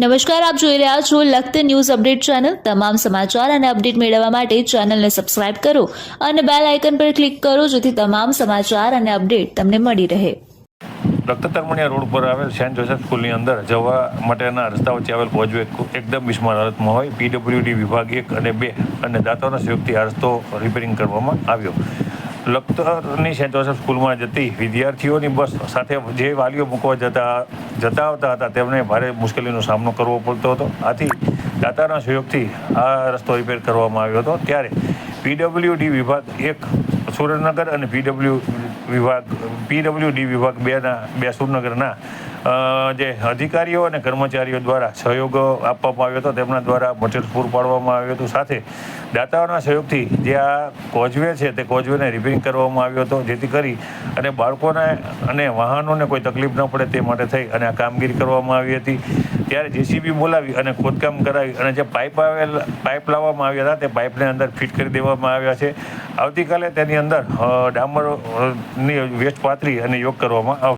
નમસ્કાર, આપ જોઈ રહ્યા છો લખત ન્યૂઝ અપડેટ ચેનલ. તમામ સમાચાર અને અપડેટ મેળવવા માટે ચેનલને સબસ્ક્રાઇબ કરો અને બેલ આઇકન પર ક્લિક કરો જેથી તમામ સમાચાર અને અપડેટ તમને મળી રહે. રક્તતરમણિયા રોડ પર આવેલ સેન્ટ જોસેફ સ્કૂલની અંદર જવા માટેના રસ્તા વચ્ચે આવેલ કોઝવે એકદમ બિસ્માર હાલતમાં હોય. પીડબ્લ્યુડી વિભાગ એક અને બે અને દાતાઓના સહયોગથી આ રસ્તો રિપેરિંગ કરવામાં આવ્યો. લખતરની સેન્ટ જોસેફ સ્કૂલમાં જતી વિદ્યાર્થીઓની બસ સાથે જે વાલીઓ મૂકવા જતા જતા આવતા હતા, તેમને ભારે મુશ્કેલીનો સામનો કરવો પડતો હતો. આથી દાતાના સહયોગથી આ રસ્તો રિપેર કરવામાં આવ્યો હતો. ત્યારે પીડબ્લ્યુડી વિભાગ એક સુરેન્દ્રનગર અને પીડબ્લ્યુ વિભાગ પીડબ્લ્યુડી વિભાગ બેના, બે સુરનગરના જે અધિકારીઓ અને કર્મચારીઓ દ્વારા સહયોગ આપવામાં આવ્યો હતો, તેમના દ્વારા મટીરિયલ પૂરું પાડવામાં આવ્યું હતું. સાથે દાતાઓના સહયોગથી જે આ કોઝવે છે, તે કોઝવેને રિપેરિંગ કરવામાં આવ્યો હતો, જેથી કરી અને બાળકોને અને વાહનોને કોઈ તકલીફ ન પડે તે માટે થઈ અને આ કામગીરી કરવામાં આવી હતી. ત્યારે જેસીબી બોલાવી અને ખોદકામ કરાવી અને જે પાઇપ આવેલ, પાઇપ લાવવામાં આવ્યા હતા, તે પાઇપને અંદર ફિટ કરી દેવામાં આવ્યા છે. આવતીકાલે તેની અંદર ડામરની વેસ્ટ પાથરી અને યોગ કરવામાં આવશે.